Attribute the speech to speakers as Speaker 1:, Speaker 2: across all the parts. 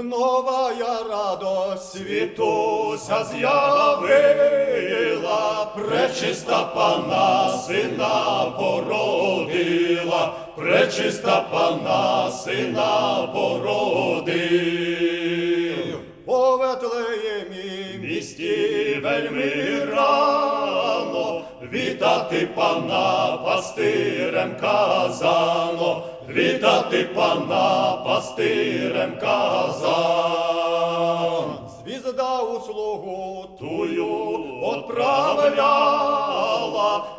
Speaker 1: Новая радость світуся з'явила, пречиста пана сина породила, пречиста пана сина породив. По Ветлеємі місті вельми рано, вітати пана пастирем казано, вітати пана пастирем казан. Звізда услугу тую отправляла,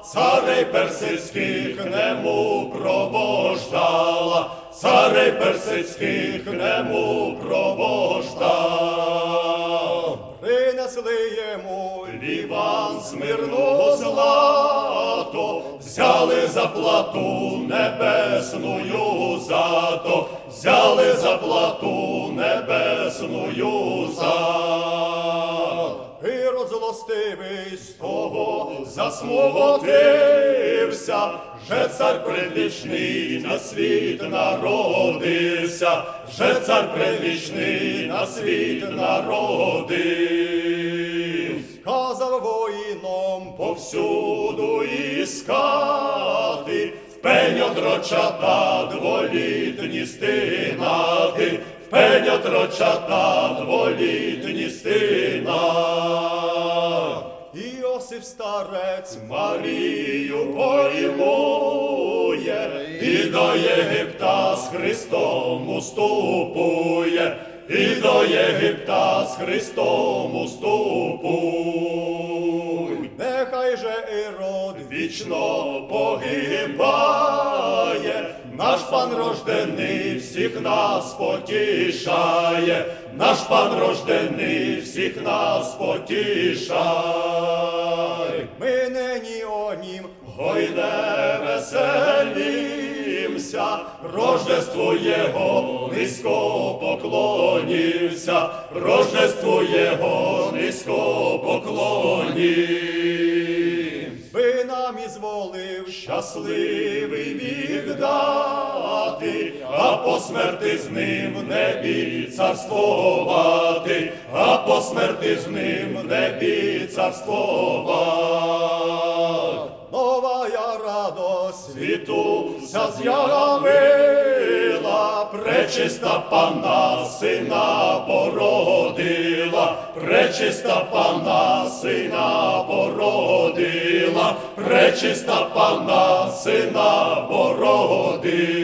Speaker 1: царей персидських нему провождала, царей персидських нему провождала. Принесли йому ліван смирну злато, взяли за плату небесною зато, взяли за плату небесною зато. І розлостивий з того засмутився, же цар предвічний на світ народився, же цар предвічний на світ народив. Сказав воїном повсюду іскати, в пень одрочата дволітні стинати, в пень одрочата дволітні стинати. Іосиф старець Марію поймує, і до Єгипта з Христом уступує, і до Єгипта з Христом уступуй. Нехай же Ірод вічно погибає, наш пан рождений всіх нас потішає, наш пан рождений всіх нас потішає. Ми нині о нім гойде веселімся, Рождеству Його низько поклонівся, Рождеству Його низько поклонівся. Нам ізволив щасливий вік дати, а по смерти з ним в небі царствувати, а по смерти з ним в небі царствувати. Новая радость світу ся з'явила, пречиста пана сина породила, пречиста пана сина пречиста пана сина вечір.